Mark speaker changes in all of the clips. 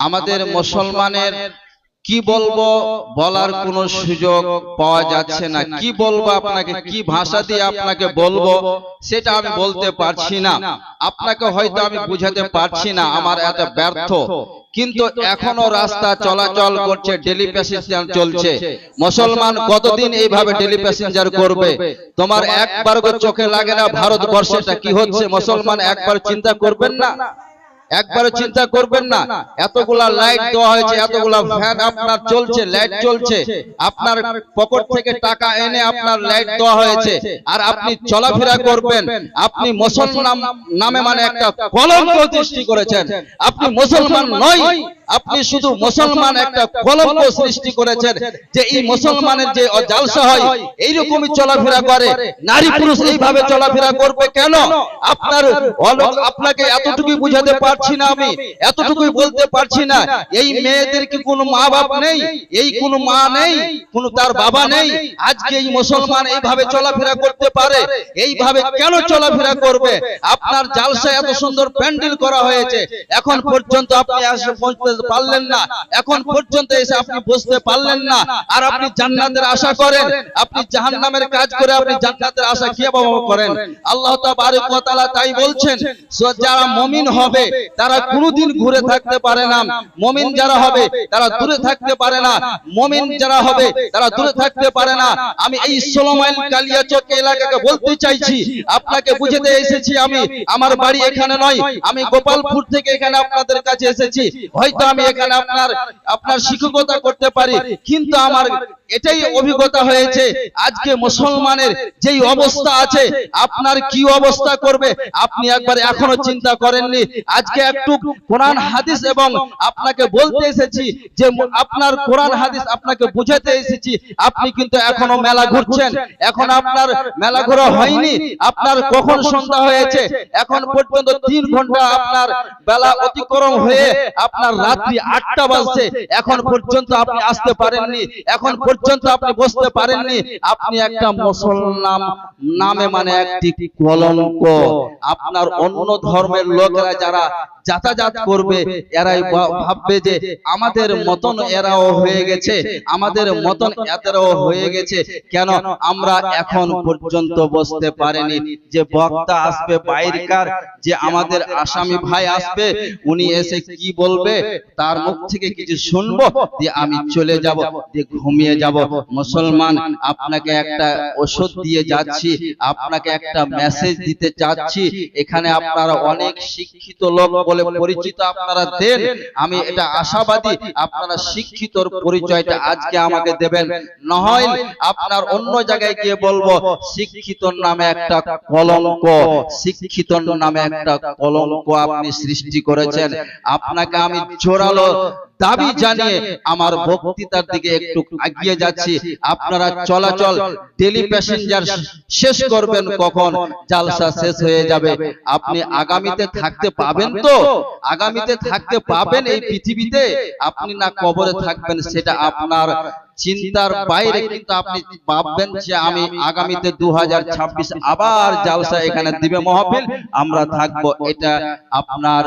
Speaker 1: আমাদের মুসলমানের কি বলব বলার কোনো সুযোগ পাওয়া যাচ্ছে না। কি বলব আপনাকে? কি ভাষা দিয়ে আপনাকে বলব? সেটা আমি বলতে পারছি না। আপনাকে হয়তো আমি বুঝাতে পারছি না। আমার এত ব্যর্থ। কিন্তু এখনও রাস্তা চলাচল করছে ডেলি প্যাসেঞ্জার চলছে। মুসলমান কতদিন এইভাবে ডেলি প্যাসেঞ্জার করবে? তোমার একবার চোখে লাগে না ভারতবর্ষেটা কি হচ্ছে? মুসলমান একবার চিন্তা করবেন না। একবার চিন্তা করবেন না। এতগুলা লাইট দেওয়া হয়েছে এতগুলা ফ্যান আপনার চলছে লাইট চলছে। আপনার পকেট থেকে টাকা এনে আপনার লাইট দেওয়া হয়েছে। আর আপনি চলাফেরা করবেন। আপনি মুসলমান নামে মানে একটা কলঙ্ক সৃষ্টি করেছেন। আপনি মুসলমান নয়। আপনি শুধু মুসলমান একটা কলঙ্ক সৃষ্টি করেছেন। যে এই মুসলমানের যে জালসা হয় এইরকমই চলাফেরা করে। নারী পুরুষ এইভাবে চলাফেরা করবে কেন? আপনার আপনাকে এতটুকুই বুঝাতে পারছি না আমি। এতটুকুই বলতে পারছি না। এই মেয়েদের কি কোনো মা বাপ নেই? এই কোনো মা নেই? কোনো তার বাবা নেই? আজকে এই মুসলমান এইভাবে চলাফেরা করতে পারে? এইভাবে কেন চলাফেরা করবে? আপনার জালসা এত সুন্দর প্যান্ডেল করা হয়েছে। এখন পর্যন্ত আপনি আসে পৌঁছতে পারলেন না। এখন পর্যন্ত এসে আপনি বসতে পারলেন না। আর আপনি জান্নাতের আশা করেন। আপনি জাহান্নামের কাজ করে আপনি জান্নাতের আশা কি কীভাবে করেন আল্লাহ তাবারক ওয়া তাআলা তাই বলছেন যারা মুমিন হবে তারা কোনোদিন ঘুরে থাকতে পারে না। মুমিন যারা হবে তারা দূরে থাকতে পারে না। মুমিন যারা হবে তারা দূরে থাকতে পারে না। আমি এই ষোলো মাইল কালিয়াচক এলাকাকে বলতে চাইছি। আপনাকে বুঝাতে এসেছি আমি। আমার বাড়ি এখানে নয়। আমি গোপালপুর থেকে এখানে আপনাদের কাছে এসেছি। হয়তো আমি এখানে আপনার আপনার শিক্ষকতা করতে পারি। কিন্তু আমার এটাই অভিজ্ঞতা হয়েছে। আজকে মুসলমানের যেই অবস্থা আছে আপনার কি অবস্থা করবে? আপনি একবার এখনও চিন্তা করেননি? আজকে একটু কোরআন হাদিস এবং আপনাকে বলতে এসেছি যে আপনার কোরআন হাদিস আপনাকে বুঝাতে এসেছি। আপনি কিন্তু এখনও মেলা ঘুরছেন। এখন আপনার মেলা ঘোরা হয়নি। আপনার কখন সন্ধ্যা হয়েছে? এখন পর্যন্ত তিন ঘণ্টা আপনার বেলা অতিক্রম হয়ে আপনার রাত্রি আটটা বাজছে। এখন পর্যন্ত আপনি আসতে পারেননি এখন পর্যন্ত আপনি বসতে পারেননি আপনি একটা মুসলমান নামে মানে একটি কলঙ্ক। আপনার অন্য ধর্মের লোকেরা যারা যাতায়াত করবে এরাই ভাববে যে আমাদের মতন এরাও হয়ে গেছে আমাদের মতন এদেরও হয়ে গেছে কেন আমরা এখন পর্যন্ত বসতে পারিনি যে বক্তা আসবে বাইরকার যে আমাদের আসামি ভাই আসবে উনি এসে কি বলবে তার মুখ থেকে কিছু শুনব দিয়ে আমি চলে যাব দিয়ে ঘুমিয়ে যাব মুসলমান আপনাকে একটা ওষুধ দিয়ে যাচ্ছি আপনাকে একটা মেসেজ দিতে চাচ্ছি এখানে আপনারা অনেক শিক্ষিত লোক বলে পরিচিত আপনারা দেন। আমি এটা আশাবাদী আপনারা শিক্ষিতর পরিচয়টা আজকে আমাকে দেবেন। নহয় আপনার অন্য জায়গায় গিয়ে বলব শিক্ষিতর নামে একটা কলঙ্ক। শিক্ষিতর নামে একটা কলঙ্ক আপনি সৃষ্টি করেছেন। আপনাকে আমি জোরালো দাবি জানিয়ে আমার বক্তৃতার দিকে একটু এগিয়ে যাচ্ছি। আপনারা চলাচল ডেলি প্যাসেঞ্জার শেষ করবেন কখন? জালসা শেষ হয়ে যাবে। আপনি আগামীতে থাকতে পাবেন তো? আগামীতে থাকতে পাবেন এই পৃথিবীতে? আপনি না কবরে থাকবেন সেটা আপনার চিন্তার বাইরে কিন্তু আপনি ভাববেন যে আমি আগামীতে দু হাজার ছাব্বিশ আবার জালসা এখানে দিবে মহাবিল আমরা থাকব এটা আপনার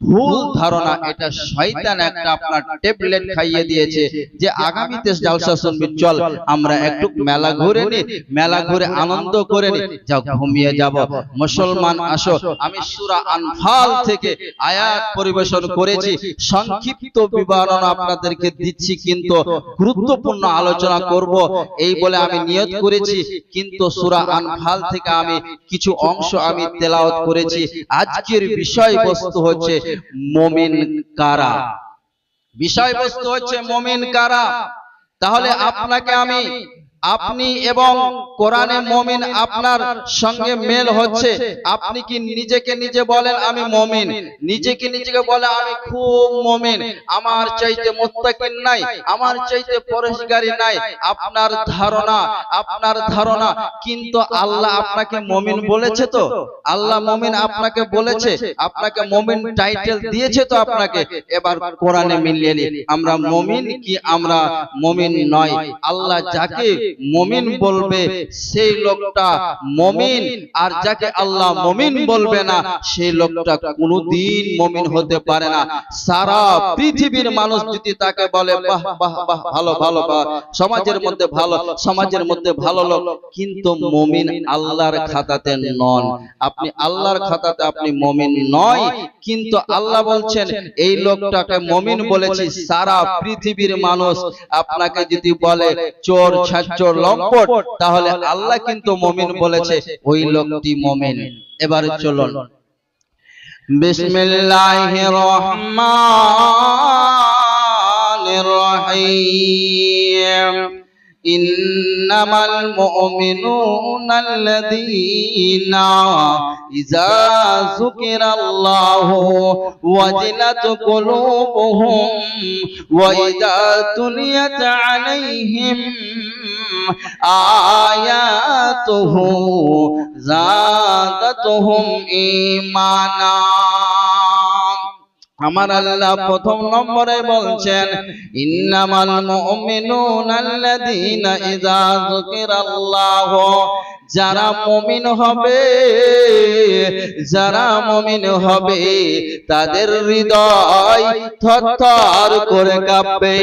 Speaker 1: ভুল ধারণা এটা শয়তান একটা আপনার ট্যাবলেট খাইয়ে দিয়েছে যে আগামীতে জালসা শুনবি চল, আমরা একটু মেলা ঘুরে নি, মেলা ঘুরে আনন্দ করে নি, যাও ঘুমিয়ে যাব। মুসলমান আসো, আমি সূরা আনফাল থেকে আয়াত পরিবেশন করেছি, সংক্ষিপ্ত বিবরণ আপনাদেরকে দিচ্ছি, কিন্তু গুরুত্বপূর্ণ আলোচনা করব, এই বলে আমি নিয়ত করেছি, কিন্তু সূরা আনফাল থেকে আমি কিছু অংশ আমি তেলাওয়াত করেছি। আজকের বিষয়বস্তু হচ্ছে মুমিন কারা? বিষয়বস্তু হচ্ছে মমিন কারা। তাহলে আপনাকে আমি আপনি এবং কোরআনে মমিন আপনার সঙ্গে মেল হচ্ছে। আপনি কি নিজেকে নিজে বলেন, আমি মমিন নিজেকে নিজেকে বলে, আমি খুব মমিন। আমার চাইতে মুত্তাকিন নাই, আমার চাইতে পরেশগারি নাই। আপনার ধারণা আপনার ধারণা। কিন্তু আল্লাহ আপনাকে মমিন বলেছে তো? আল্লাহ মমিন আপনাকে বলেছে। আপনাকে মমিন টাইটেল দিয়েছে তো আপনাকে? এবার কোরআনে মিলিয়ে আমরা মমিন কি আমরা মমিন নয়? আল্লাহ যাকে মমিন বলবে সেই লোকটা মমিন। আর যাকে আল্লাহ মমিন বলবে না সেই লোকটা কোনোদিন মমিন হতে পারে না। সারা পৃথিবীর মানুষ যদি তাকে বলে বাহ বাহ বাহ ভালো ভালো বাহ সমাজের মধ্যে ভালো সমাজের মধ্যে ভালো লোক কিন্তু মমিন আল্লাহর খাতাতে নন। আপনি আল্লাহর খাতাতে আপনি মমিন নয় কিন্তু আল্লাহ বলছেন এই লোকটাকে মমিন বলেছি সারা পৃথিবীর মানুষ আপনাকে যদি বলে চোর কার্য লম্পট তাহলে আল্লাহ কিন্তু মমিন বলেছে ওই লোকটি মমিন। এবারে চলুন। বিসমিল্লাহির রহমানির آياته زادتهم إيمانا আমার আল্লাহ প্রথম নম্বরে বলছেন, ইন্নামাল মুমিনুনা আল্লাযীনা ইযা যুকিরাল্লাহু যারা মুমিন হবে, যারা মুমিন হবে, তাদের হৃদয় থরথর করে কাঁপবে।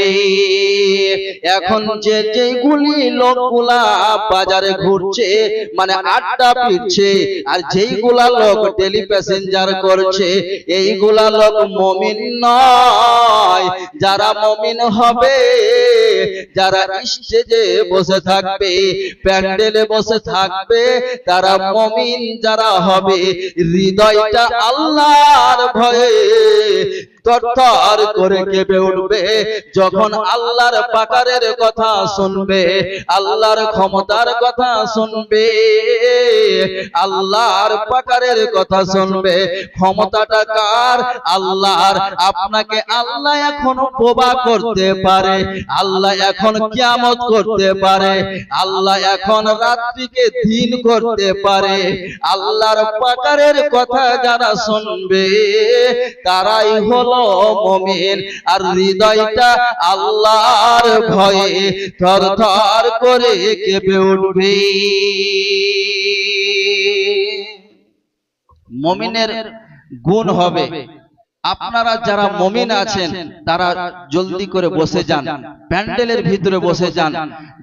Speaker 1: এখন যে যেগুলি লোকগুলা বাজারে ঘুরছে মানে আড্ডা পিটছে, আর যেইগুলা লোক ডেলি প্যাসেঞ্জার করছে, এইগুলা লোক মমিন নয় যারা মমিন হবে যারা স্টেজে বসে থাকবে প্যান্ডেলে বসে থাকবে তারা মমিন যারা হবে হৃদয়টা আল্লাহর ভয়ে তরতর করে কেঁপে উঠবে। যখন আল্লাহর পাকারের কথা শুনবে, আল্লাহর ক্ষমতার কথা শুনবে, আল্লাহর পাকারের কথা শুনবে, ক্ষমতাটা কার? আল্লাহর। আপনাকে আল্লাহ এখন বোবা করতে পারে, আল্লাহ এখন কিয়ামত করতে পারে, আল্লাহ এখন রাত্রিকে দিন করতে পারে। আল্লাহর পাকারের কথা যারা শুনবে, তারাই হলো মমিন আর হৃদয়টা আল্লাহর ভয়ে থর থর করে কেঁপে উঠবে। মমিনের গুণ হবে। আপনারা যারা মমিন আছেন, তারা জলদি করে বসে যান, প্যান্ডেলের ভিতরে বসে যান।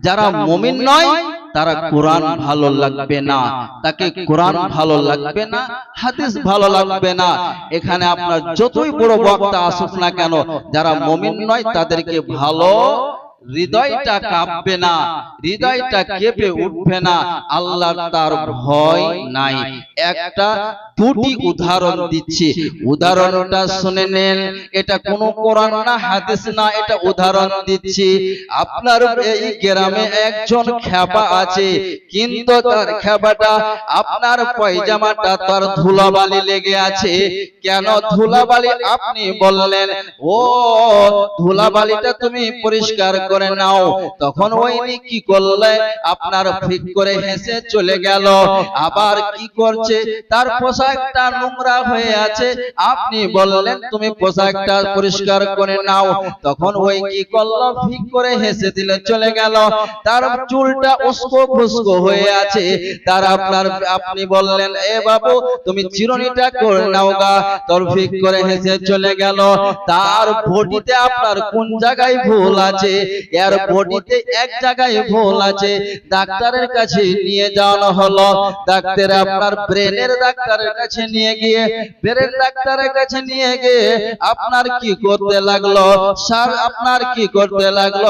Speaker 1: যারা মমিন নয় তারা কোরআন ভালো লাগবে না। তাকে কোরআন ভালো লাগবে না হাদিস ভালো লাগবে না। এখানে আপনার যতই বড় বক্তা আসুক না কেন যারা মমিন নয় তাদেরকে ভালো হৃদয়টা কাঁপবে না হৃদয়টা কেঁপে উঠবে না আল্লাহ তার ভয় নাই। একটা দুটি উদাহরণ দিচ্ছি। উদাহরণটা শুনে নেন। এটা কোনো কোরআন না হাদিস না এটা উদাহরণ দিচ্ছি। আপনার এই গ্রামে একজন খেপা আছে কিন্তু তার খেপাটা আপনার পয়জামাটা তার ধুলাবালি লেগে আছে। কেন ধুলাবালি আপনি বললেন ও ধুলাবালিটা তুমি পরিষ্কার করে নাও। তখন ওই কি করলে আপনার ফিক করে হেসে চলে গেল। আবার কি করছে? তার পোশাকটা নোংরা হয়ে আছে। আপনি বললেন, তুমি পোশাকটা পরিষ্কার করে নাও। তখন ওই কি করল? ফিক করে হেসে দিলে চলে গেল। তার চুলটা উস্কো খুস্কো হয়ে আছে। তার আপনার, আপনি বললেন, এ বাবু, তুমি চিরনিটা করে নাও গা। তোর ফিক করে হেসে চলে গেল। তার বডিতে আপনার কোন জায়গায় ভুল আছে? এর বডিতে এক জায়গায় ভুল আছে ডাক্তারের কাছে নিয়ে যাওয়ানো হলো। ডাক্তার আপনার ব্রেনের ডাক্তারের কাছে নিয়ে গিয়ে ব্রেন ডাক্তারের কাছে নিয়ে গিয়ে আপনার কি করতে লাগল? স্যার আপনার কি করতে লাগল?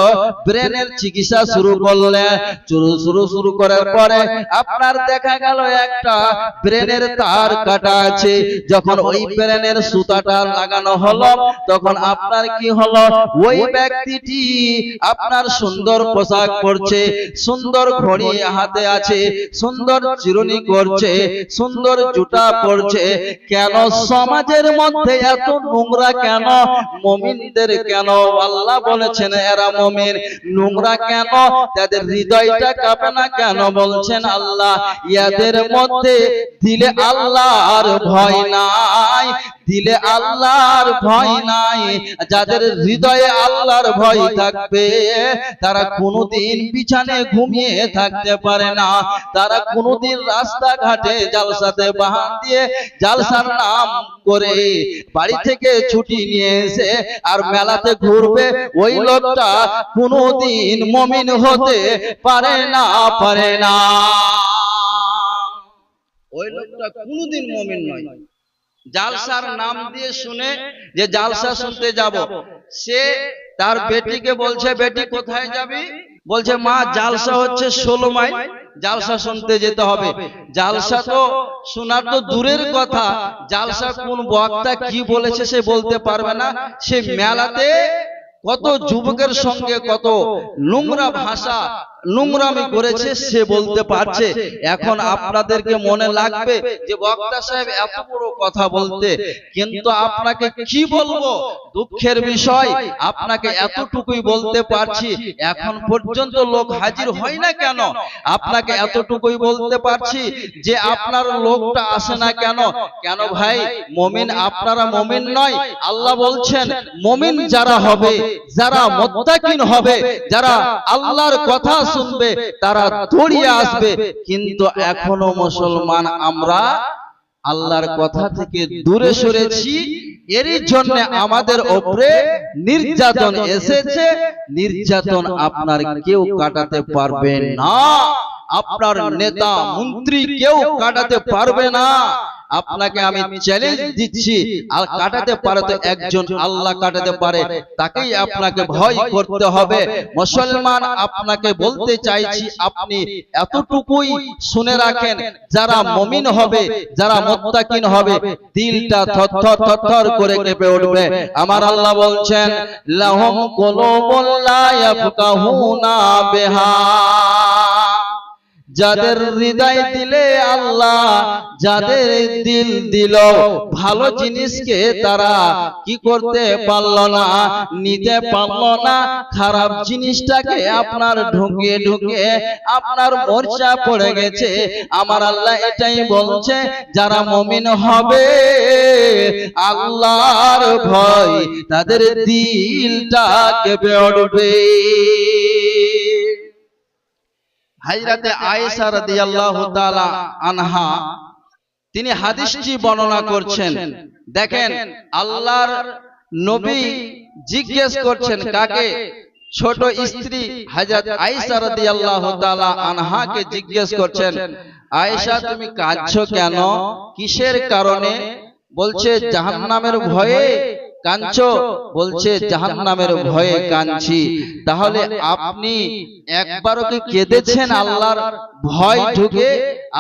Speaker 1: ব্রেনের চিকিৎসা শুরু করলে শুরু শুরু শুরু করার পরে আপনার দেখা গেল একটা ব্রেনের তার কাটা আছে। যখন ওই ব্রেনের সুতাটা লাগানো হলো তখন আপনার কি হলো? ওই ব্যক্তিটি আপনার সুন্দর পোশাক পরছে সুন্দর ঘড়ি হাতে আছে সুন্দর চিরুনি করছে সুন্দর জুতা পরছে। কেন সমাজের মধ্যে এত নোংরা কেন? মমিনদের কেন? আল্লাহ বলেছেন এরা মমিন। নোংরা কেন? তাদের হৃদয়টা কাঁপে না কেন? বলছেন আল্লাহ ইয়াদের মধ্যে দিলে আল্লাহর ভয় নাই। দিলে আল্লাহর ভয় নাই। যাদের হৃদয়ে আল্লাহর ভয় থাকবে তারা কোনোদিন বিছানে ঘুমিয়ে থাকতে পারে না। তারা কোনোদিন রাস্তাঘাটে জালসাতে বাহান দিয়ে জালসার নাম করে বাড়ি থেকে ছুটি নিয়ে এসে আর মেলাতে ঘুরবে। ওই লোকটা কোনোদিন মমিন হতে পারে না পারে না। ওই লোকটা কোনোদিন মমিন নয়। জালসার নাম দিয়ে শুনে যে জালসা শুনতে যাব। সে তার বেটিকে বলছে বেটি কোথায় যাবি? বলছে মা জালসা হচ্ছে ষোলো মাইল। জালসা শুনতে যেতে হবে। জালসা তো শোনার তো দূরের কথা। জালসা কোন বক্তা কি বলেছে সে বলতে পারবে না। সে মেলাতে কত যুবকের সঙ্গে কত নোংরা ভাষা নোংরামি করেছে সে বলতে পারছে। এখন আপনাদেরকে মনে লাগবে যে বক্তা সাহেব এত বড় কথা বলতে কিন্তু আপনাকে কি বলব? দুঃখের বিষয় আপনাকে এতটুকুই বলতে পারছি। এখন পর্যন্ত লোক হাজির হয় না কেন? আপনাকে এতটুকুই বলতে পারছি যে আপনার লোকটা আসে না কেন? কেন? ভাই? মমিন আপনারা মমিন নয়। আল্লাহ বলছেন মমিন যারা হবে যারা মোত্তাকিন হবে যারা আল্লাহর কথা শুনবে তারা দৌড়িয়ে আসবে। কিন্তু এখনও মুসলমান আমরা আল্লাহর কথা থেকে দূরে সরেছি। এরই জন্য আমাদের ওপরে নির্যাতন এসেছে। নির্যাতন আপনার কেউ কাটাতে পারবে না। আপনার নেতা মন্ত্রী কেউ কাটাতে পারবে না। আপনাকে আমি চ্যালেঞ্জ দিচ্ছি। আর কাটাতে পারে তো একজন আল্লাহ কাটাতে পারে। তাকেই আপনাকে ভয় করতে হবে। মুসলমান আপনাকে বলতে চাইছি আপনি এতটুকুই শুনে রাখেন। যারা মমিন হবে যারা মুত্তাকিন হবে দিলটা থরথর থরথর করে কেঁপে উঠবে। আমার আল্লাহ বলছেন লাহুম কুলুবুল লা ইয়াফকাহুনা বিহা। যাদের হৃদয় দিলে আল্লাহ যাদের দিল দিল ভালো জিনিসকে তারা কি করতে পারল না নিতে পারল না খারাপ জিনিসটাকে আপনার ঢুকিয়ে ঢুকিয়ে আপনার মোর্চা পড়ে গেছে। আমার আল্লাহ এটাই বলছে যারা মমিন হবে আল্লাহর ভয় তাদের দিলটা কেঁপে হাজরাতে আয়েশা রাদিয়াল্লাহু তাআলা আনহা তিনি হাদিসটি বর্ণনা করছেন। দেখেন আল্লাহর নবী জিজ্ঞেস করছেন কাকে? ছোট স্ত্রী হযরত আয়েশা রাদিয়াল্লাহু তাআলা আনহাকে জিজ্ঞেস করছেন আয়েশা তুমি কাঁদছো কেন? কিসের কারণে? বলছে জাহান্নামের ভয়ে কাঁদছো? বলছে জাহান্নামের ভয়ে কাঞ্চি তাহলে আপনি একবারও কি কেঁদেছেন আল্লাহর ভয় ঢুকে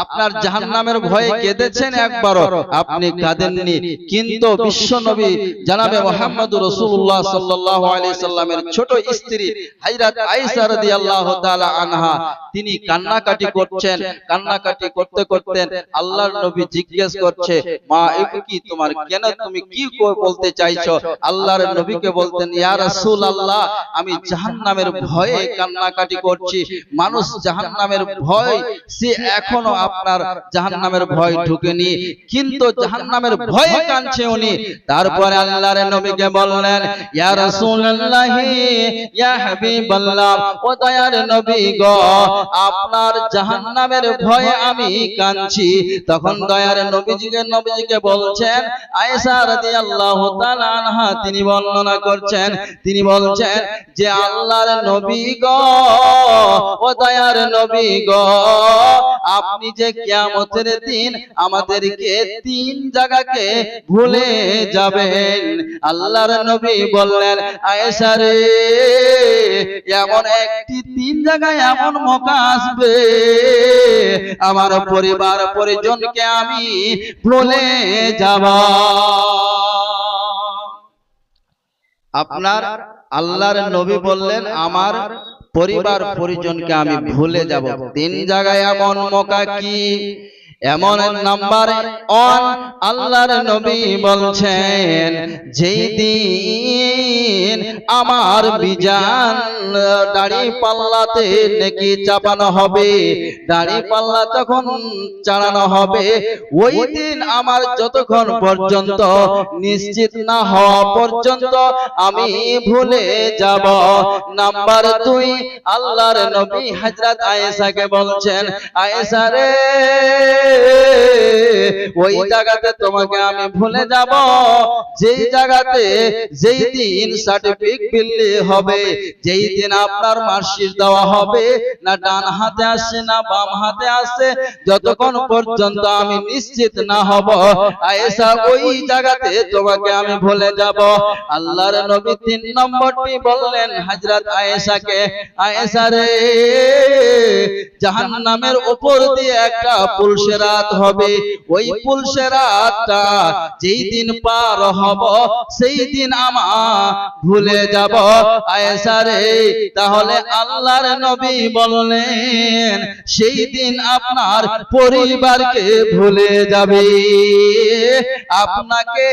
Speaker 1: আপনার জাহান্নামের ভয়ে কেঁদেছেন একবারও। আপনি কাঁদেননি। কিন্তু বিশ্ব নবী জানাবে মোহাম্মদ রসুল্লাহ সাল্লামের ছোট স্ত্রী হাজরাত আয়েশা রাদিয়াল্লাহু তাআলা আনহা তিনি কান্নাকাটি করছেন। কান্নাকাটি করতে করতেন আল্লাহর নবী জিজ্ঞেস করছে মা কি তোমার কেন তুমি কি বলতে চাইছো? আল্লাহর নবীকে বলতেন ইয়া রাসূলুল্লাহ আমি জাহান্নামের ভয়ে কান্নাকাটি করছি। মানুষ জাহান্নামের ভয় সে এখনও আপনার জাহান্নামের ভয় ঢুকেনি। কিন্তু জাহান্নামের ভয়ে কাঁদছে উনি। তারপরে আল্লাহর নবীকে বললেন ইয়া রাসূলুল্লাহ ইয়া হাবিবাল্লাহ ও দয়ার নবী গো আপনার জাহান্নামের ভয়ে আমি কাঁদছি। তখন দয়ার নবীজিকে নবীজিকে বলছেন আয়েশা রাদিয়াল্লাহু তাআলা আনহা তিনি বর্ণনা করছেন। তিনি বলছেন যে আল্লাহর নবী গো ও দয়ার নবী গো আপনি যে কিয়ামতের দিন আমাদেরকে তিন জায়গাকে ভুলে যাবেন। আল্লাহর নবী বললেন, আয়েশা এমন একটি তিন জায়গায় এমন মৌকা আসবে। আমার পরিবার পরিজনকে আমি ভুলে যাব। আপনার আল্লাহর নবী বললেন, আমার পরিবার পরিজনকে আমি ভুলে যাব। তিন জায়গায় এমন মকা কি? এমন নাম্বার অন আল্লাহর নবী বলছেন যেই দিন আমার বিজান দাড়ি পাল্লাতে নেকি চাপানো হবে দাড়ি পাল্লা তখন চালানো হবে ওই দিন আমার যতক্ষণ পর্যন্ত নিশ্চিত না হওয়া পর্যন্ত আমি ভুলে যাব। নাম্বার দুই আল্লাহর নবী হযরত আয়েশাকে বলছেন আয়েশা রে ওই জায়গাতে তোমাকে আমি ভুলে যাব। যেই জায়গাতে যেই দিন সার্টিফিকেট বিল্লি হবে, যেই দিন আপনার মার্কশিট দেওয়া হবে, না ডান হাতে আসে, না বাম হাতে আসে, যতক্ষণ পর্যন্ত আমি নিশ্চিত না হব, আয়েশা ওই জায়গাতে তোমাকে আমি ভুলে যাব। আল্লাহর নবী তিন নম্বরটি বললেন, হযরত আয়েশাকে, আয়েশা রে, জাহান্নামের উপর দিয়ে একটা পুলসেরাত হবে। ওই পুলসেরাতটা যেই দিন পার হব সেই দিন আমা ভুলে যাব। আয়েশা রে, তাহলে আল্লাহর নবী বললেন সেই দিন আপনার পরিবারকে ভুলে যাবে। আপনাকে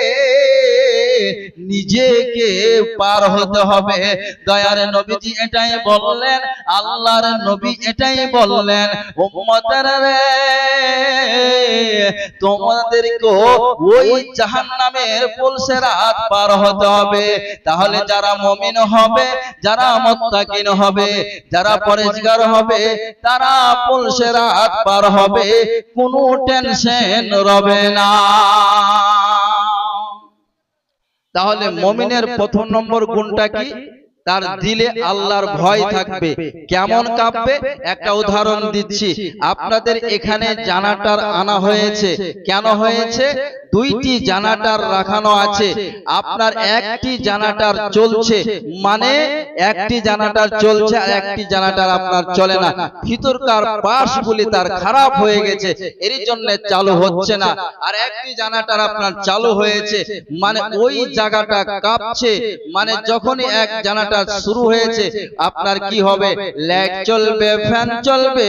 Speaker 1: নিজেকে পার হতে হবে। দয়ার নবীজি এটাই বললেন, আল্লাহর নবী এটাই বললেন, উম্মতের রে। তোমাদেরকে ওই জাহান্নামের পুলসের রাত পার হতে হবে। তাহলে যারা মমিন হবে, যারা মুত্তাকিন হবে, যারা পরেজগার হবে, তারা পুলসের রাত পার হবে, কোনো টেনশন রবে না। তাহলে মমিনের প্রথম নম্বর গুণটা কি? তার দিলে আল্লাহর ভয় থাকবে। কেমন কাঁপবে? একটা উদাহরণ দিচ্ছি। আপনাদের এখানে জানাটার আনা হয়েছে। কেন হয়েছে? দুইটি জানাটার রাখানো আছে। আপনার একটি জানাটার চলছে। মানে একটি জানাটার চলছে আর একটি জানাটার আপনার চলে না। ভিতরকার পাশগুলি তার খারাপ হয়ে গেছে। এর জন্য চালু হচ্ছে না। আর একটি জানাটার আপনার চালু হয়েছে। মানে ওই জায়গাটা কাঁপছে। মানে যখনই এক জানাটা শুরু হয়েছে। আপনার কি হবে? লাইট চলবে ফ্যান চলবে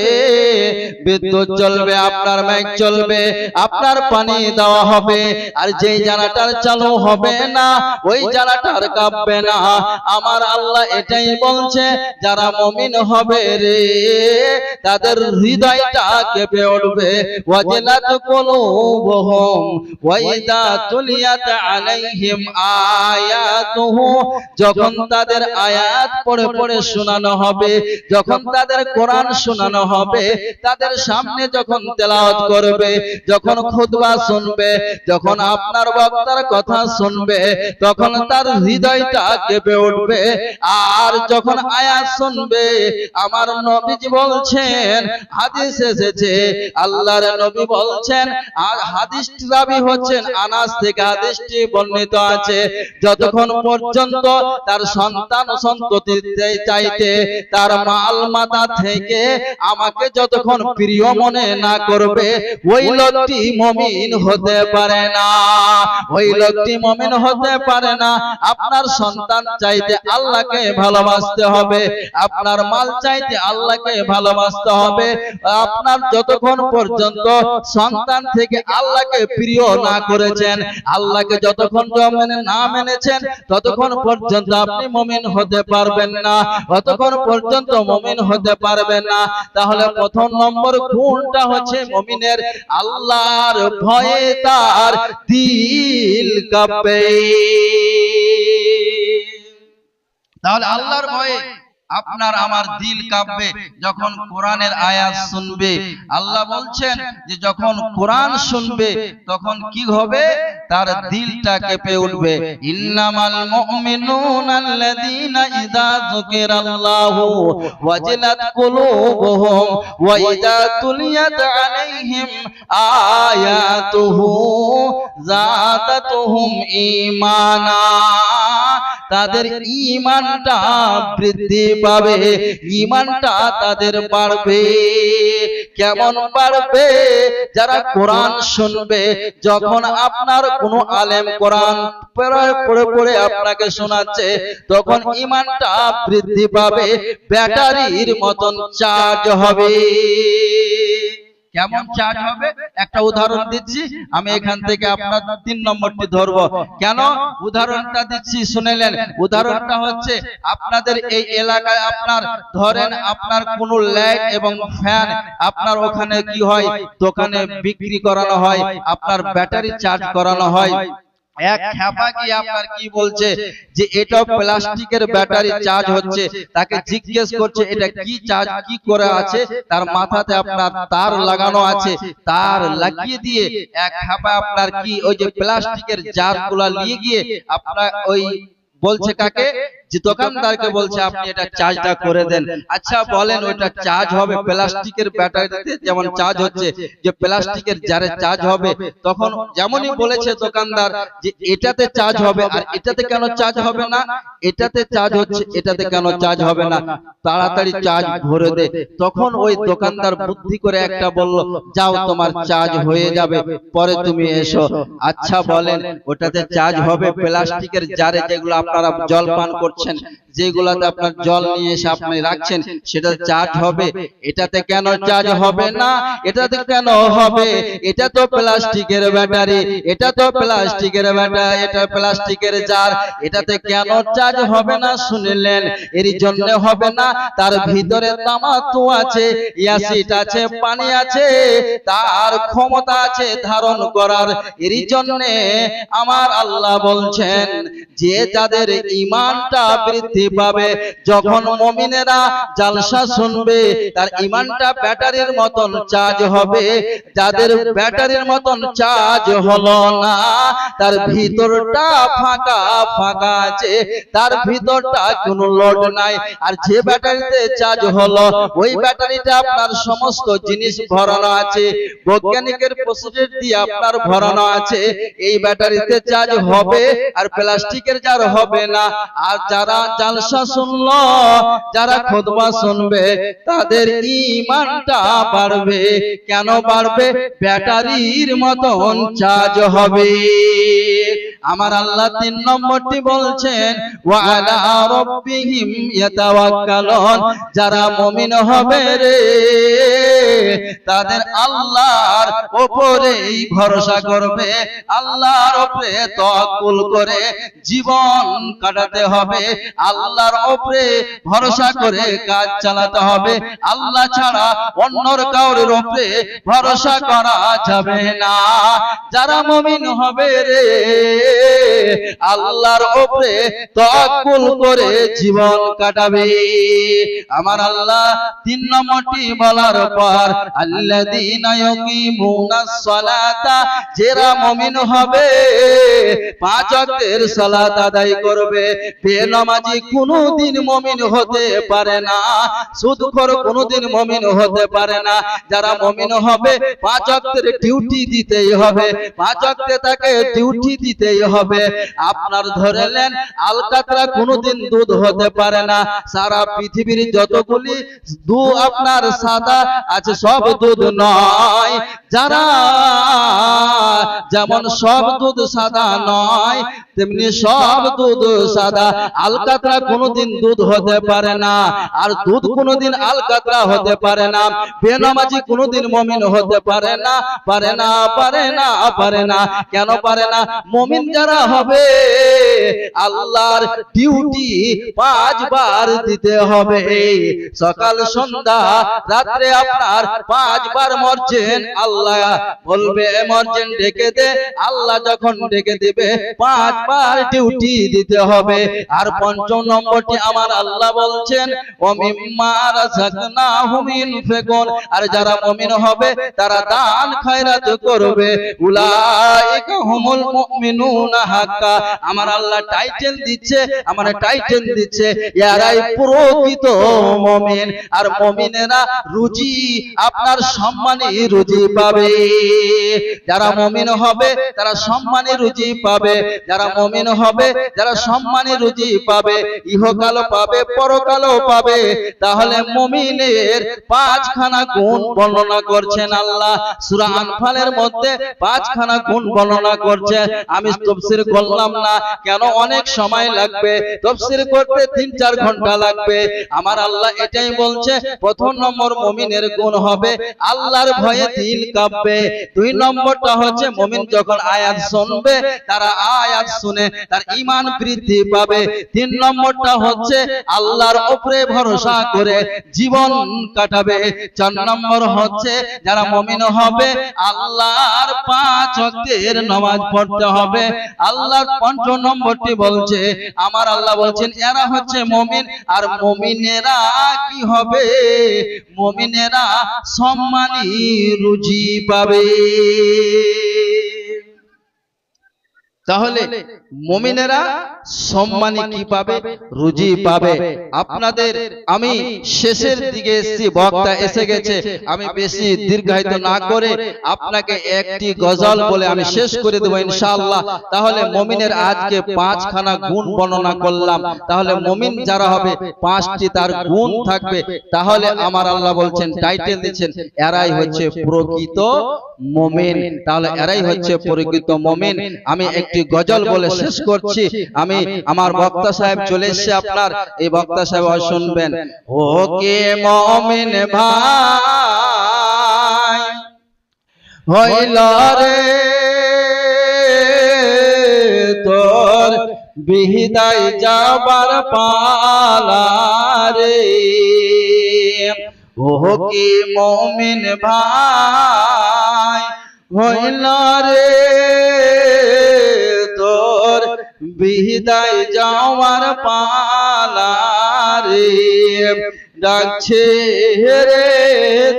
Speaker 1: বিদ্যুৎ চলবে আপনার মাইক চলবে আপনার পানি দেওয়া হবে আর যেই জানাটার চালু হবে না ওই জানাটার কাঁপবে না। আমার আল্লাহ এটাই বলছে যারা মমিন হবে রে তাদের হৃদয়টা কেঁপে উঠবে। ওয়াজিলাত কুলুবুহুম ওয়াইদা তুলিয়াত আলাইহিম আয়াতুহু যখন তাদের আয়াত পড়ে পড়ে শোনানো হবে। যখন তাদের কোরআন শোনানো হবে, তাদের সামনে যখন তেলাওয়াত করবে, যখন খুতবা শুনবে, যখন আপনার বক্তার কথা শুনবে, তখন তার হৃদয়টা কেঁপে উঠবে। আর যখন আয়াত শুনবে, আমার নবীজি বলছেন, হাদিস এসেছে, আল্লাহর নবী বলছেন, আর হাদিস রাবি হচ্ছেন, আনাস থেকে হাদিসটি বর্ণিত আছে। যতক্ষণ পর্যন্ত তার সন্তান সন্ততি চাইতে তার মাল মাতা থেকে আমাকে যতক্ষণ প্রিয় মনে না করবে, ওই লোকটি মমিন হতে পারে না। ওই লোকটি মমিন হতে পারে না। আপনার সন্তান চাইতে আল্লাহকে ভালোবাসতে হবে, আপনার মাল চাইতে আল্লাহকে ভালোবাসতে হবে। আপনার যতক্ষণ পর্যন্ত সন্তান থেকে আল্লাহকে প্রিয় না করেছেন, আল্লাহকে যতক্ষণ মেনে না মেনেছেন, ততক্ষণ পর্যন্ত আপনি মমিন হতে পারবেন না। অতক্ষণ পর্যন্ত মমিন হতে পারবেন না, তাহলে প্রথম নম্বর গুণটা হচ্ছে মমিনের আল্লাহর ভয়ে তার দিল কাঁপে। তাহলে আল্লাহর ভয়ে আপনার আমার দিল কাঁপবে যখন কোরআনের আয়াত শুনবে। আল্লাহ বলছেন যে যখন কোরআন শুনবে তখন কি হবে? তার দিলটা কেঁপে উঠবে। ইন্নামাল মুমিনুনা আল্লাযীনা ইযা যুকিরাল্লাহু ওয়াজিলাত কুলুবুহুম ওয়া ইযা তুলিয়াত আলাইহিম আয়াতুহু যাদাতুহুম ঈমানা তাদের ইমানটা বৃদ্ধি পাবে, ইমানটা তাদের বাড়বে। কেমন বাড়বে? যারা কোরআন শুনবে, যখন আপনার কোনো আলেম কোরআন পড়ে পড়ে পড়ে আপনাকে শোনাচ্ছে, তখন ইমানটা বৃদ্ধি পাবে, ব্যাটারির মতন চার্জ হবে। কেমন চার্জ হবে? একটা উদাহরণ দিচ্ছি। আমি এখান থেকে আপনার তিন নম্বরটি ধরব। কেন? উদাহরণটা দিচ্ছি শুনেলেন উদাহরণটা হচ্ছে আপনাদের এই এলাকায় আপনার ধরেন আপনার কোনো লাইট এবং ফ্যান আপনার ওখানে কি হয়? দোকানে বিক্রি করানো হয়। আপনার ব্যাটারি চার্জ করানো হয়। এক খ্যাপা কি আপনার কি বলছে যে এটা প্লাস্টিকের ব্যাটারি চার্জ হচ্ছে। তাকে জিজ্ঞেস করছে এটা কি চার্জ কি করে আছে? তার মাথাতে আপনার তার লাগানো আছে। তার লাগিয়ে দিয়ে এক খ্যাপা আপনার কি ওই যে প্লাস্টিকের জারগুলা নিয়ে গিয়ে আপনার ওই বলছে কাকে? যে দোকানদারকে বলছে আপনি এটা চার্জটা করে দেন। আচ্ছা বলেন ওইটা চার্জ হবে প্লাস্টিকের ব্যাটারিতে যেমন চার্জ হচ্ছে যে প্লাস্টিকের যারে চার্জ হবে তখন যেমনই বলেছে দোকানদার যে এটাতে চার্জ হবে আর এটাতে কেন চার্জ হবে না? এটাতে চার্জ হচ্ছে এটাতে কেন চার্জ হবে না? তাড়াতাড়ি চার্জ ভরে দে। তখন ওই দোকানদার বুদ্ধি করে একটা বলল যাও তোমার চার্জ হয়ে যাবে পরে তুমি এসো আচ্ছা বলেন ওটাতে চার্জ হবে প্লাস্টিকের জারে যেগুলো আপনারা জল পান করছেন যেগুলাতে আপনার জল নিয়ে এসে আপনি রাখছেন সেটা চার্জ হবে এটাতে কেন চার্জ হবে না? এটাতে কেন হবে? এটা তো প্লাস্টিকের ব্যাটারি এটা তো প্লাস্টিকের ব্যাটারি এটা প্লাস্টিকের জার এটাতে কেন চার্জ হবে না? শুনলেন এর জন্য হবে না? তার ভিতরে তামাকু আছে অ্যাসিড আছে পানি আছে তার ক্ষমতা আছে ধারণ করার। এর জন্য আমার আল্লাহ বলছেন যে যাদের ইমানটা বৃদ্ধি পাবে। যখন মমিনেরা জালসা শুনবে, তার ইমানটা ব্যাটারির মতন চার্জ হবে। যাদের ব্যাটারির মতন চার্জ হলো না, তার ভিতরটা ফাঁকা ফাঁকা আছে। তার ভিতরটা কোনো লোড নাই। আর যে ব্যাটারিতে চার্জ হলো, ওই ব্যাটারিটা আপনার সমস্ত জিনিস ভরানো আছে। বৈজ্ঞানিকের প্রসিডের দিয়ে আপনার ভরানো আছে। এই ব্যাটারিতে চার্জ হবে, আর প্লাস্টিকের যার হবে না। আর যারা জালসা শুনলো যারা খুতবা শুনবে তাদের ইমানটা বাড়বে। কেন বাড়বে? ব্যাটারির মতন চার্জ হবে। আমার আল্লাহ তিন নম্বরটি বলছেন ওয়ালা রব্বিহিম ইয়াতাওয়াক্কালুন যারা মুমিন হবে রে তাদের আল্লাহর উপরেই ভরসা করবে। আল্লাহর উপরে তাওয়াক্কুল করে জীবন কাটাতে হবে। আল্লাহর উপরে ভরসা করে কাজ চালাতে হবে। আল্লাহ ছাড়া অন্যর কাউরের উপরে ভরসা করা যাবে না। যারা মুমিন হবে রে, আল্লাহর উপরে তাওয়াক্কুল করে জীবন কাটাবে। আমার আল্লাহ তিন নম্বরটি বলার পর আল্লাহ যারা মুমিন হবে, পাঁচ ওয়াক্তের সালাত আদায় করবে। বেনামাজি কোনোদিন মুমিন হতে পারে না। সুদখোর কোনোদিন মুমিন হতে পারে না। যারা মুমিন হবে, পাঁচ ওয়াক্তের ডিউটি দিতেই হবে। পাঁচ ওয়াক্তে তাকে ডিউটি দিতেই হবে। আপনার ধরেলেন আলকাতরা কোনোদিন দুধ হতে পারে না। সারা পৃথিবীর যতগুলি দু আপনার সাদা আছে সব দুধ নয়। যারা যেমন সব দুধ সাদা নয়, তেমনি সব দুধ সাদা। আলকাতরা কোনোদিন দুধ হতে পারে না। আর দুধ কোনোদিন আলকাতরা হতে পারে না। বেনামাজি কোনোদিন মমিন হতে পারে না। পারে না পারে না পারে না কেন পারে না? মমিন যারা হবে আল্লাহর ডিউটি পাঁচবার দিতে হবে। সকাল সন্ধ্যা রাত্রে আপনার পাঁচবার মরছেন। আল্লাহ বলবে মরছেন ডেকে দে। আল্লাহ যখন ডেকে দেবে পাঁচবার ডিউটি দিতে হবে। আর পঞ্চম নম্বরটি আমার আল্লাহ বলছেন আর যারা মুমিন হবে, তারা দান খয়রাত করবে। আমার আল্লাহ টাইটেল দিচ্ছে, আমার টাইটেল দিচ্ছে, ইয়ারাই প্রকৃত মুমিন। আর মুমিনেরা রুজি, আপনার সম্মানী রুজি পাবে। যারা মমিন হবে, তারা সম্মানী রুজি পাবে। যারা মমিন হবে, যারা সম্মানী রুজি পাবে, ইহকালও পাবে, পরকালও পাবে। তাহলে মুমিনের পাঁচখানা গুণ বর্ণনা করছেন আল্লাহ। সূরা আনফালের মধ্যে পাঁচখানা গুণ বর্ণনা করছে। আমি তফসির করলাম না। কেন? অনেক সময় লাগবে। তফসির করতে তিন চার ঘণ্টা লাগবে। আমার আল্লাহ এটাই বলছে, প্রথম নম্বর মুমিনের গুণ হবে আল্লাহর ভয়ে দিল কাঁপবে। দুই নম্বরটা হচ্ছে মমিন যখন আয়াত শুনবে, তারা আয়াত শুনে তার ইমান বৃদ্ধি পাবে। তিন নম্বরটা হচ্ছে আল্লাহর উপরে ভরসা করে জীবন কাটাবে। চার নম্বর হচ্ছে যারা মমিন হবে, আল্লাহর পাঁচ ওয়াক্তের নামাজ পড়তে হবে। আল্লাহর পঞ্চ নম্বরটি বলছে, আমার আল্লাহ বলছেন, এরা হচ্ছে মমিন, আর মমিনেরা কি হবে? মমিনেরা সম্মানী রুজি পাবে। তাহলে মমিনেরা সম্মানী কি পাবে রুজি পাবে? আপনাদের আমি শেষের দিকে এসেছি বক্তা এসে গেছে। আমি বেশি দীর্ঘায়িত না করে আপনাকে একটি গজল বলে আমি শেষ করে দেবো ইনশাআল্লাহ। তাহলে মমিনের আজকে পাঁচখানা গুণ বর্ণনা করলাম। তাহলে মমিন যারা হবে পাঁচটি তার গুণ থাকবে। তাহলে আমার আল্লাহ বলছেন টাইটেল দিচ্ছেন এরাই হচ্ছে প্রকৃত মমিন। তাহলে এরাই হচ্ছে প্রকৃত মমিন আমি একটি গজল বলে শেষ করছি। আমি আমার বক্তা সাহেব চলে এসেছে আপনার। এই বক্তা সাহেব শুনবেন। ওকে মমিন ভাই। হইল রে তোর বিহিদায় যাবার পালা রে। ও কি মমিন ভাই। হইল রে বিদায় যাওয়ার পালা রে। ডাকছে রে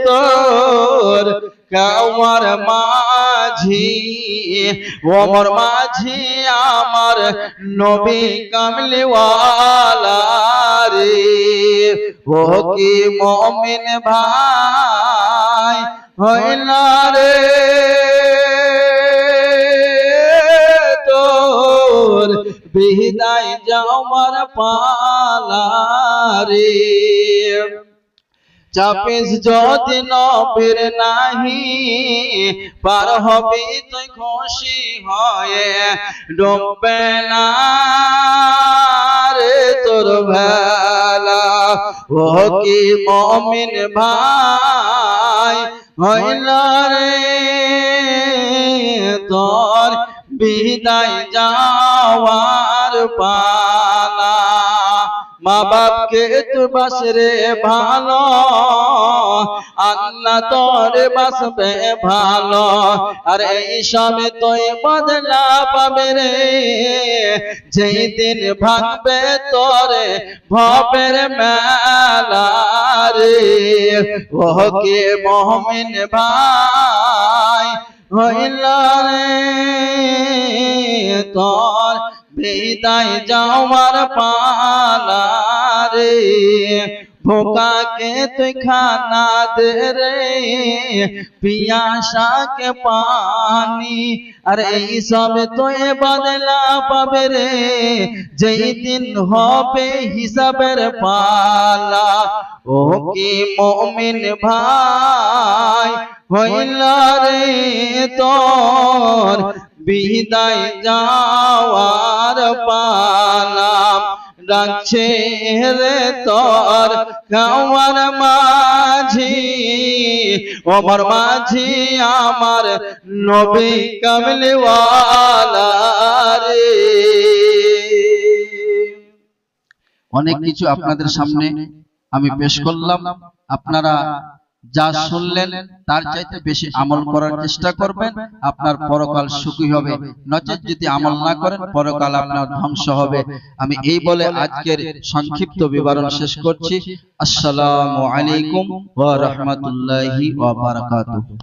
Speaker 1: তোর কাওয়ার মাঝি ওমর মাঝি আমার নবী কামলিওয়ালা রে। ও কি মমিন ভাই হইল রে। বিদায় যাওয়ার পালা রে। চাপিস যদি নবীর নাহি, পার হবি তুই খুশি হয়ে। ডুববে না রে তোর ভেলা। ও কি মমিন ভাই হইল রে? তোর বিদায় যাওয়ার পালা। মা বাপকে তু বাস রে ভালো। আল্লাহ তোর বাসবে ভালো। আর এই সবে তুই বদলা পাবে রে। যেই দিন ভাঙবে তোরে ভবের মেলা রে। ওকে মহমিন ভাই, হইল রে তোর বিদায় যাওয়ার পালা রে। ভোকাকে তুই খানা দে রে। পিয়াসাকে পানি। আর এই সব তুই বদলা পাবে রে। যেই দিন হবে হিসাবের পালা। ও কি মমিন ভাই, হইল রে তোর বিদায় যাওয়ার পালাম। রাখছে রে তোর গাওয়ার মাঝি ওমর মাঝি আমার নবী কামলিওয়ালা অনেক কিছু আপনাদের সামনে আমি পেশ করলাম। আপনারা যা শুনলেন, তার চাইতে বেশি আমল করার চেষ্টা করবেন, আপনার পরকাল সুখী হবে। নচেত যদি আমল না করেন, পরকাল আপনার ধ্বংস হবে। আমি এই বলে আজকের সংক্ষিপ্ত বিবরণ শেষ করছি। আসসালামু আলাইকুম ওয়া রাহমাতুল্লাহি ওয়া বারাকাতুহু।